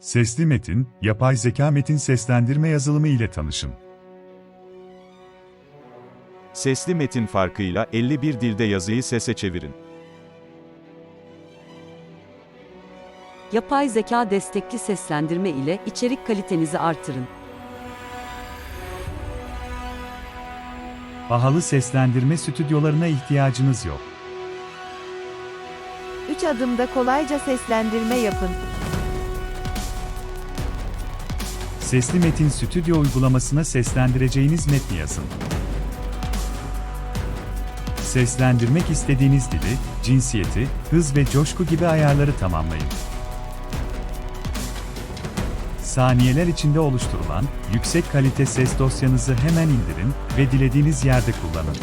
Sesli metin, yapay zeka metin seslendirme yazılımı ile tanışın. Sesli metin farkıyla 51 dilde yazıyı sese çevirin. Yapay zeka destekli seslendirme ile içerik kalitenizi artırın. Pahalı seslendirme stüdyolarına ihtiyacınız yok. 3 adımda kolayca seslendirme yapın. Sesli metin stüdyo uygulamasına seslendireceğiniz metni yazın. Seslendirmek istediğiniz dili, cinsiyeti, hız ve coşku gibi ayarları tamamlayın. Saniyeler içinde oluşturulan, yüksek kalite ses dosyanızı hemen indirin ve dilediğiniz yerde kullanın.